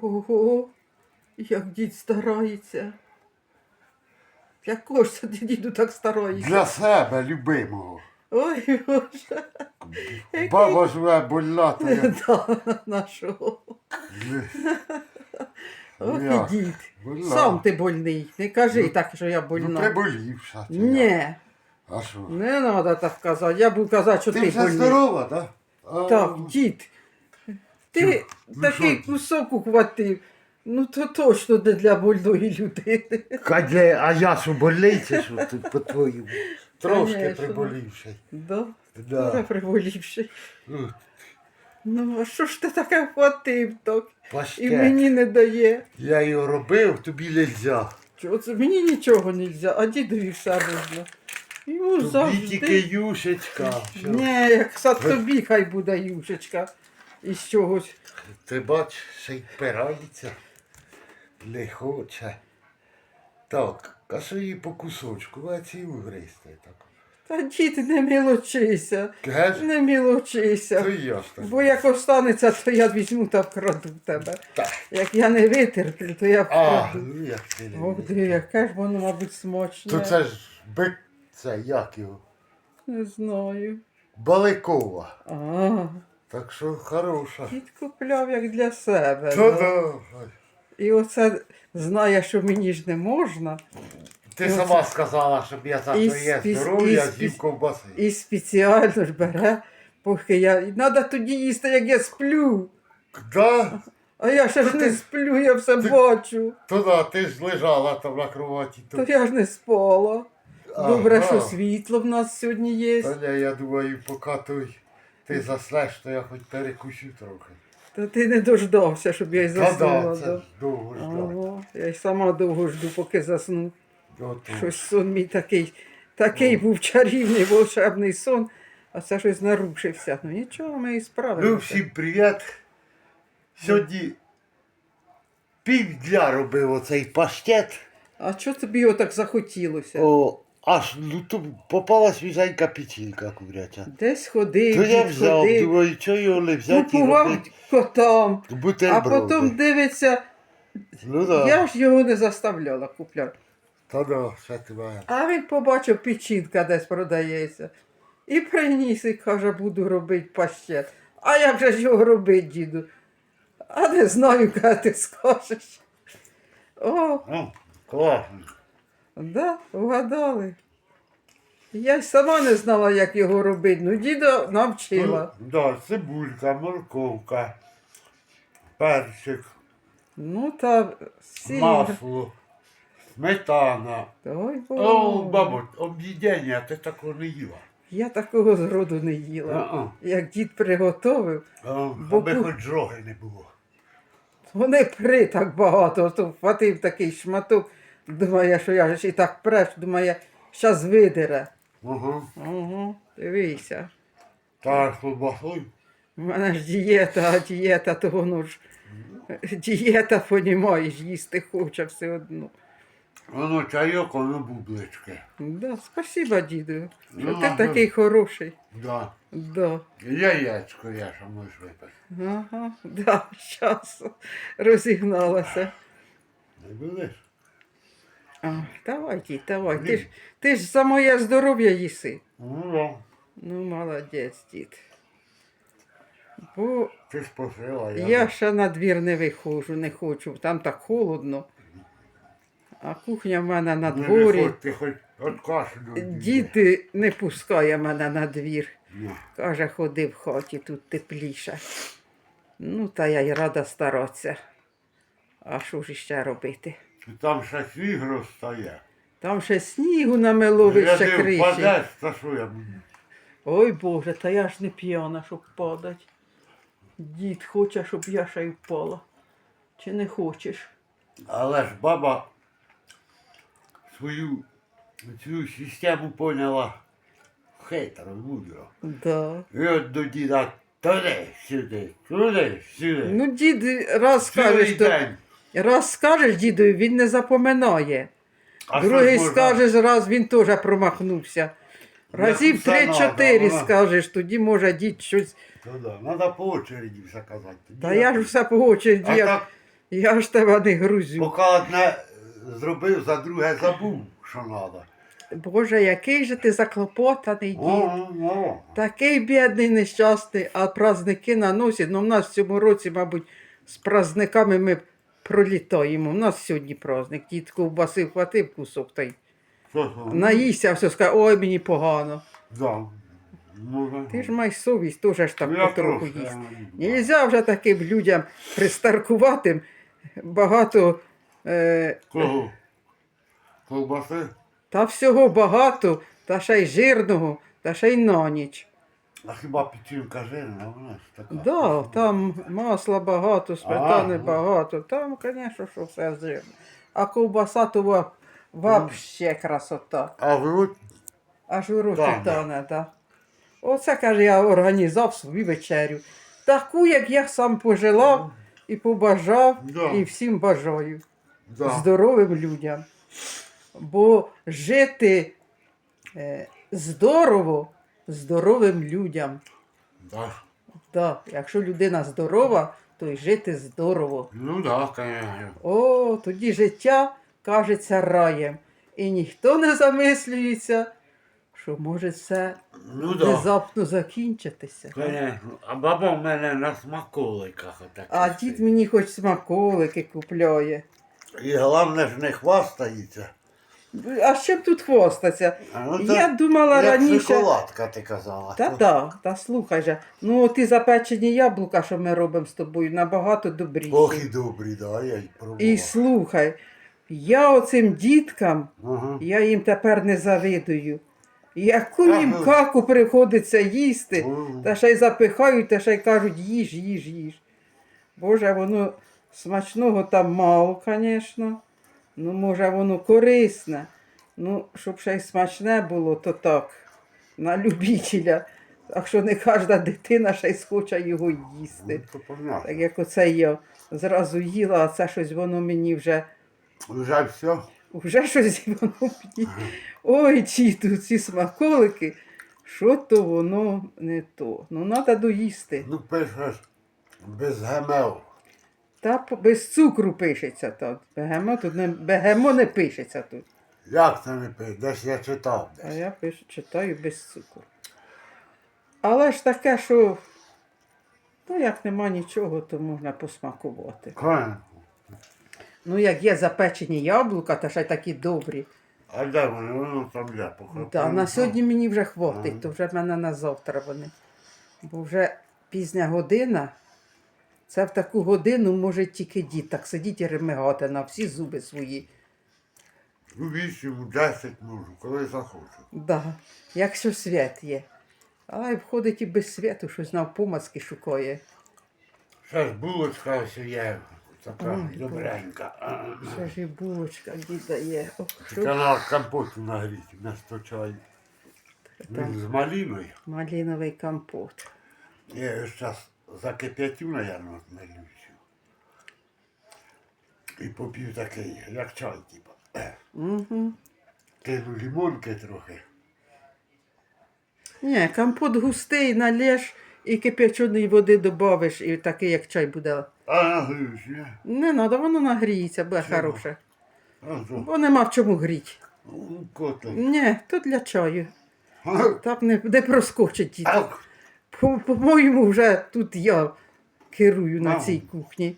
Ого, як дід старається. Для кого ж це ти, діду так стараєшся? Для себе, любимого. Ой, Боже. Баба живе больна, то я... Да, нашого. Ох, і Як? дід. Больна. Сам ти больний. Не кажи Ну, так, що я Ну, больна. приболівша. ти як. Ні, А що? не треба так казати. Я буду казати, що Ти ти вже больний. здорова, так? Так, дід. Ти Ну, такий що? кусок ухватив. Ну то точно не для больної людини. Кадє, а я що болей, що ти по-твоєму? Трошки Конечно. приболівший. Да, Да. да. приболівши. Ну, Ну, а що ж ти таке вхватив так? І Паштет. мені не дає. Я його робив, тобі нельзя. Чого це? Мені нічого не можна, а дідові все можна. Йому Тобі завжди. тільки юшечка. Що? Ні, як сад тобі хай буде юшечка із чогось. Ти бач, ще й пирається. Не хоче. Так, а що її по кусочку, а ці вигризти так. Та дід не мілочися, Геш? не То мілочися. я ж так. Бо як останеться, то я візьму та вкраду в тебе. Так. Як я не витерплю, то я А, вкраду. ну як ти Ох, диви, яке ж воно, мабуть, смачне. То це ж бик, це як його? Не знаю. Баликова. А, Так що хороша. дід купляв як для себе. Та да. да. І оце знає, що мені ж не можна. Ти І сама оце- сказала, щоб я за І спі- здоров'я і спі- з'їв ковбаси. І спеціально ж бере, поки я. Треба тоді їсти, як я сплю. Да? А я ще ж не сплю, я все ти- бачу. То да, ти ж лежала там на кроваті. То я ж не спала. Добре, Ага. що світло в нас сьогодні є. Та ні, я думаю, поки той ти заснеш, то я хоч перекусю трохи. Та ти не дождався, щоб я й Та да, заснула. це довго ждав. Ага, я й сама довго жду, поки засну. Ото. Щось сон мій такий, такий був чарівний, волшебний сон, а це щось нарушився. Ну нічого, ми і Ну, всім привіт. Сьогодні півдня робив оцей паштет. А чого тобі його так захотілося? О, аж ну тут попала свіженька печінка куряча. Десь ходив, То я взяв, ходив, думаю, що його не взяти купував котам, а потім дивиться, Ну да. я ж його не заставляла купляти. Та да, все тебе. А він побачив, печінка десь продається. І приніс і каже, буду робити паштет. А як же ж його робити, діду? А не знаю, каже, ти скажеш. О, Ну, класно. Да, вгадали. Я й сама не знала, як його робити. Ну, діда навчила. Ну, да, цибулька, морковка, перчик, Ну, та сіль. масло, сметана. Ой, О, Боже. бабу, об'їдення, ти такого не їла. Я такого зроду не їла. А-а. Як дід приготовив, О, Бо аби хоч жоги не було. вони при так багато, то вхватив такий шматок, думає, що я ж і так преш, думає, щас видере. Ага. Угу, дивися. Та колбасою. У мене ж дієта, а дієта, то воно ж дієта, понімаєш, їсти хоче все одно. Воно чайок, воно бублички. Да, спасибо, діду, що Ну, ти ага. такий хороший. Да. Да. Яєчко я що можеш випити. Ага, да, щас розігналася. Не будеш? А, давай, дід, давай. Ти ж, ти ж за моє здоров'я їси. Ну, да. Ну, молодець, дід. Бо Ти ж я. я ще на двір не виходжу, не хочу, там так холодно. А кухня в мене на Не дворі. виходь, Ти хоч от кашу Дід не пускає мене на двір. Каже, ходи в хаті, тут тепліше. Ну, та я й рада старатися. А що ж іще робити? Там ще сніг розстає. Там ще снігу намело вище Гляди, криші. впадеш, та що я буду? Ой Боже, та я ж не п'яна, щоб падать. Дід хоче, щоб я ще й впала. Чи не хочеш? Але ж баба свою цю систему поняла хитро, мудро. Да. І от до діда туди, сюди, туди, сюди. Ну, дід раз Цілий скажеш, то, день. Раз скажеш дідові, він не запоминає. А що Другий ж можна? скажеш, раз він теж промахнувся. Разів все три-чотири надо, вона- скажеш, тоді може дід щось. Ну да, треба по очереді все казати. Та я ж все по очереді, а як, так, Я ж тебе не грузю. Поки одне зробив, за друге забув, що треба. Боже, який же ти заклопотаний дід. О, о. Такий бідний, нещасний, а праздники наносять. Ну, в нас в цьому році, мабуть, з праздниками ми пролітаємо. У нас сьогодні праздник. Дід ковбаси вхватив кусок та й наївся, все скаже, ой, мені погано. Да. Може. Ти ж май совість, теж ж Ну, я потроху трошки, їсти. я- Нельзя вже таким людям пристаркуватим багато. Е, Кого? Ковбаси? та всього багато, та ще й жирного, та ще й на ніч. А хіба печінка жирна, вона ж така. Да, там масла багато, сметани А, ну. багато. Там, звісно, що все жирно. А ковбаса то ва- вообще красота. А от Аж у Так. тане, да. Оце, каже, я організував собі вечерю. Таку, як я сам пожелав і побажав, Да. і всім бажаю. да. Здоровим людям. Бо жити е, здорово здоровим людям. Да. Да, якщо людина здорова, то й жити здорово. Ну да, конечно. О, тоді життя кажеться раєм. І ніхто не замислюється, що може все Ну да. внезапно закінчитися. Конечно. А баба в мене на смаколиках отаке. А дід мені хоч смаколики купляє. І головне ж не хвастається. А з чим тут хвостаться? А, ну, Я думала як раніше. шоколадка, ти казала. Та так, та слухай же. Ну, ті запечені яблука, що ми робимо з тобою, набагато добріші. Ох і добрі, да, я й пробував. І слухай, я оцим діткам, Ага. я їм тепер не завидую. Яку Ага. їм каку приходиться їсти, Ага. та ще й запихають, та ще й кажуть, їж, їж, їж. Боже, воно смачного там мало, звісно. Ну, може, воно корисне. Ну, щоб ще й смачне було, то так, на любителя. Так що не кожна дитина ще й схоче його їсти. Ну. Так як оце я зразу їла, а це щось воно мені вже, Вже все. вже щось воно мені. Ой, діду, ці смаколики, що то воно не то. Ну, треба доїсти. Ну пишеш без ГМО. Та без цукру пишеться тут. Бегемо тут не, бегемо не пишеться тут. Як це не пишеш? Десь я читав А я пишу, читаю без цукру. Але ж таке, що ну, як нема нічого, то можна посмакувати. Конечно. Ну, як є запечені яблука, та ще й такі добрі. А де вони? Воно там де похопили. Да, на сьогодні мені вже хватить, то вже в мене на завтра вони. Бо вже пізня година. Це в таку годину може тільки дід так сидіть і ремигати на всі зуби свої. У 8, у 10 можу, коли захочу. Да, якщо свят є. Але входить і без святу, щось навпомацки шукає. Ще ж булочка ось є. Така Ой, добренька. Ще ж і булочка діда є. Ох, що Канал компоту нагріти чаю. Він з малиною. малиновий компот. Я зараз закип'ятю, наверное, налюся. І поп'ю такий, як чай, типа. Угу. Кину лимонки трохи. Ні, компот густий, налєш і кип'яченої води додавиш, і такий, як чай буде. А нагріюсь, ні? Не треба, воно нагріється, буде хороше. А то, Бо нема в чому гріти. ну, котлик. Ні, то для чаю. А, Так не, не проскочить діти. Ах, По-моєму, вже тут я керую на цій кухні.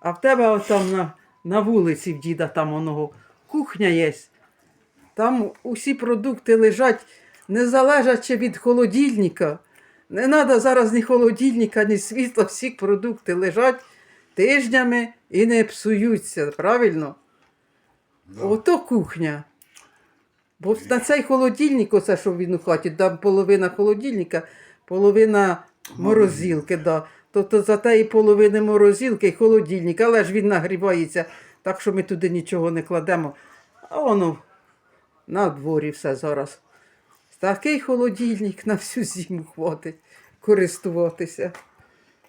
А в тебе там на, на вулиці в діда там оного кухня є. Там усі продукти лежать, не залежачи від холодильника. Не треба зараз ні холодильника, ні світла, всі продукти лежать тижнями і не псуються, правильно? да. Ото кухня. Бо на цей холодильник, оце що він у хаті, там половина холодильника, половина морозилки. Да. Тобто за тієї половини морозилки і холодильник, але ж він нагрівається, так що ми туди нічого не кладемо. А воно на дворі все зараз. Такий холодильник на всю зиму хватить користуватися.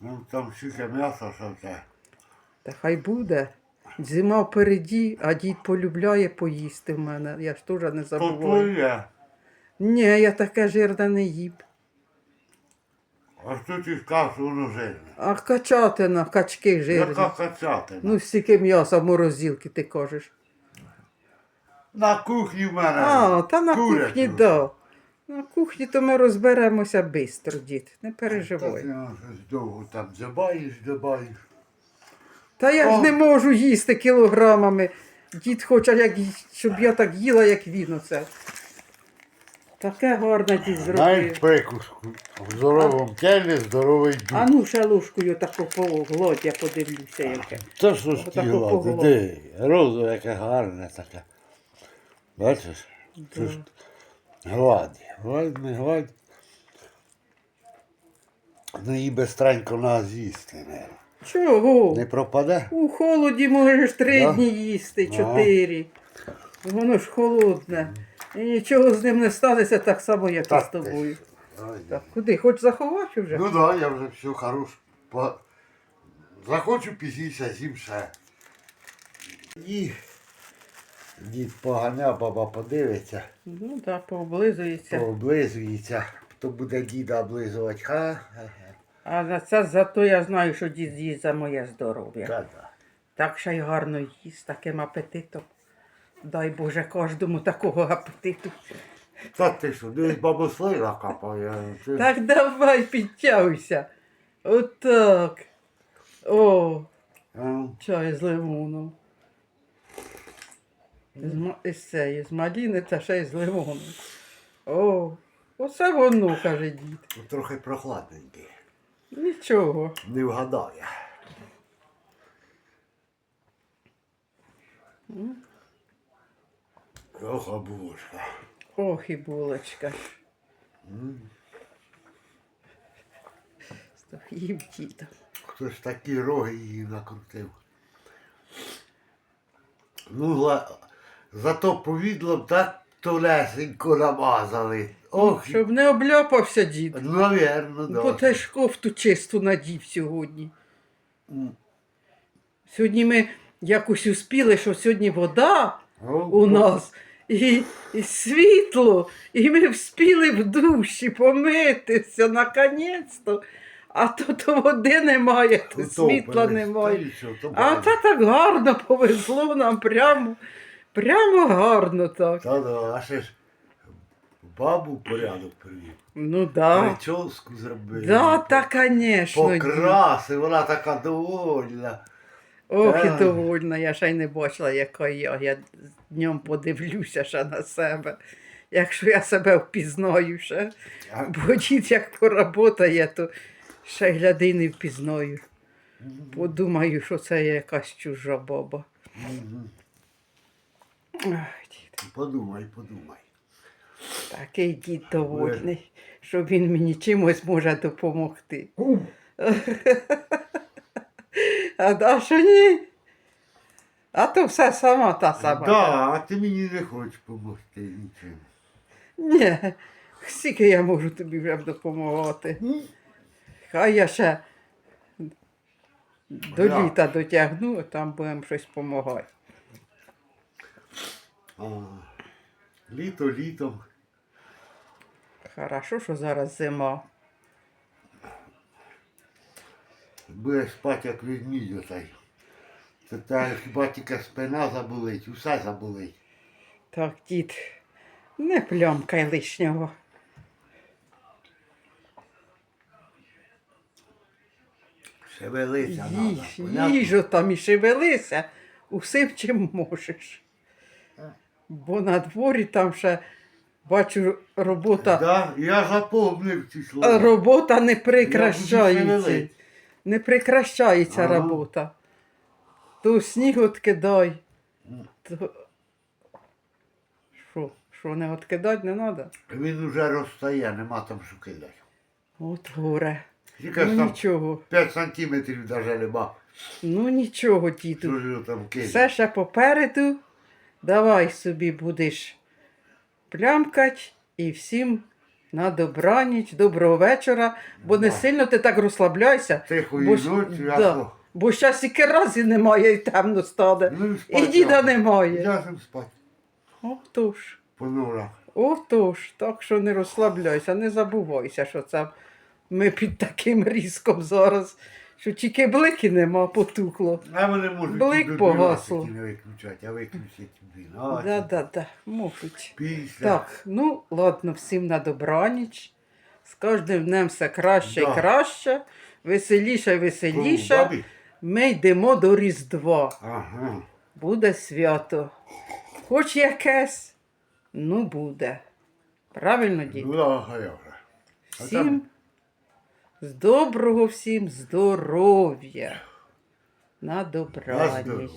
Ну, там стільки м'яса, що це. Та хай буде. Зима впереді, а дід полюбляє поїсти в мене. Я ж теж не забуваю. Ні, я таке жирне не їм. А що ти сказав, що воно жирне? А качатина, качки жирні. Яка кацятина? Ну, стільки м'яса в морозилки, ти кажеш. На кухні в мене. А, та на курячу. кухні, да. На кухні то ми розберемося швидко, дід. Не Та переживай. ти ну, щось довго там забаєш, забаєш. Та я О. ж не можу їсти кілограмами. Дід хоче, як, щоб я так їла, як він оце. Таке гарне Знаєш зробив. прикуску. В здоровому тілі здоровий дух. А ну ще ложкою таку погладь, я подивлюся, яке. Та що ж Отако тіло, де? Розо яке гарне таке. Бачиш? Це ж гладь. Гладь, не гладь. Ну її безстренько на з'їсти, не. Чого? Не пропаде? У холоді можеш три Да? дні їсти, чотири. Воно ж холодне. І нічого з ним не станеться так само, як і з Так, тобою. Так, куди? Хоч заховати вже? Ну да, я вже все хорош. По... Захочу пізніше з'їм ще. І дід поганя, баба подивиться, Ну так, пооблизується. пооблизується, то буде діда облизувати. Ха, А за це зато я знаю, що дід їсть за моє здоров'я. Та-да. Так ще й гарно їсть таким апетитом. Дай Боже кожному такого апетиту. Та ти що, десь бабослива капає. Ти... Так давай підтягуйся. Отак. О, А, чай з лимоном. З, ма- із цієї, з маліни та ще й з лимоном. О, оце воно, каже дід. ну, Трохи прохладненький. Нічого. Не вгадає. Ох, а булочка. Ох і булочка. Стоїм дідом. Хтось такі роги її накрутив. Ну, ла- зато повідлом так тонесенько намазали. Ох, Щоб не обляпався дід. ну, навірно, да. Бо ти ж кофту чисту надів сьогодні. М. Сьогодні ми якось успіли, що сьогодні вода О, у нас і, і світло, і ми вспіли в душі помитися наконець-то. А то, то води немає, то Утопили. світла немає. А та так гарно повезло нам прямо, прямо гарно так. Та да, а ще ж бабу порядок привів. Ну да. Прическу зробив. Да, та, звісно. Покрасив, вона така довольна. Ох, і довольна, я ще й не бачила, яка я. Я днем подивлюся ще на себе. Якщо я себе впізнаю ще. Бо дід як поработає, то ще й гляди й не впізнаю. Подумаю, що це є якась чужа баба. Ах, дід, Подумай, подумай. такий дід довольний, що він мені чимось може допомогти. А Даша ні. А то все сама та сама. Да, а ти мені не хочеш допомогти нічим. Ні, скільки я можу тобі вже допомагати. Хай я ще до Да. літа дотягну, а там будемо щось допомагати. А, літо літом. Хорошо, що зараз зима. Будеш спати як ведмідь отай. Це та хіба тільки спина заболить, усе заболить. Так, дід, не плямкай лишнього. Їж, треба. їжу там і шевелися, усе в чим можеш. Бо на дворі там ще, бачу, робота, Да, я запомнив ці слова. робота не Я буду. Не прекращається Ага. робота. То сніг откидай. То... Що? Що не откидати не треба? Він уже розстає, нема там що кидати. От горе. Тільки Ну там нічого. 5 сантиметрів навіть нема. Ну нічого, Що ж його там кидати? Все ще попереду. Давай собі будеш плямкать і всім на добраніч, доброго вечора, бо не сильно ти так розслабляйся. Тихої Бо, ночі, а да. бо щас і разі немає і темно стане. Ну, І спать діда немає. сам спати Отож. Понура. Отож, так що не розслабляйся, не забувайся, що це Ми під таким різком зараз, що тільки блики нема, потухло. А вони можуть Блик до погасло. не виключати, а виключать 12. Да, да, да, мовить. Після. Так, ну ладно, всім на добраніч. З кожним днем все краще Да. і краще, веселіше і веселіше. бабі? Ми йдемо до Різдва. Ага. Буде свято. Хоч якесь, ну буде. Правильно, дід? Ну, да, вже. А Всім там- з доброго, всім здоров'я. На добраніч.